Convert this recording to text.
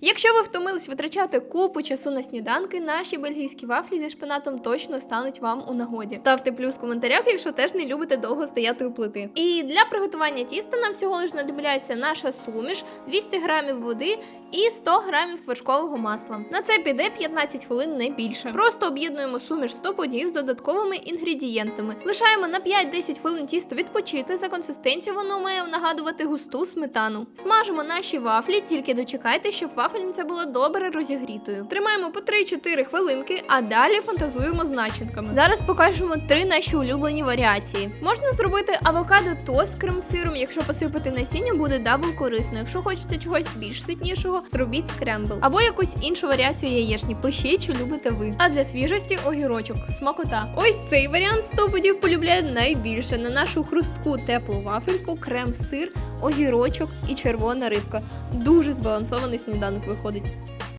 Якщо ви втомились витрачати купу часу на сніданки, наші бельгійські вафлі зі шпинатом точно стануть вам у нагоді. Ставте плюс в коментарях, якщо теж не любите довго стояти у плити. І для приготування тіста нам всього лиш знадобляється наша суміш, 200 грамів води і 100 грамів вершкового масла. На це піде 15 хвилин не більше. Просто об'єднуємо суміш 100 подів з додатковими інгредієнтами. Лишаємо на 5-10 хвилин тісто відпочити. За консистенцією воно має нагадувати густу сметану. Смажимо наші вафлі, тільки дочекайте, щоб вафельниця була добре розігрітою. Тримаємо по 3-4 хвилинки, а далі фантазуємо з начинками. Зараз покажемо три наші улюблені варіації. Можна зробити авокадо тост з крем-сиром, якщо посипати насіння, буде дабл корисно. Якщо хочете чогось більш ситнішого, зробіть скрембл. Або якусь іншу варіацію яєчні. Пишіть, що любите ви. А для свіжості огірочок, смакота. Ось цей варіант стоподів полюбляє найбільше. На нашу хрустку теплу вафельку, крем-сир, огірочок і червона рибка. Дуже збалансований сніданок виходить.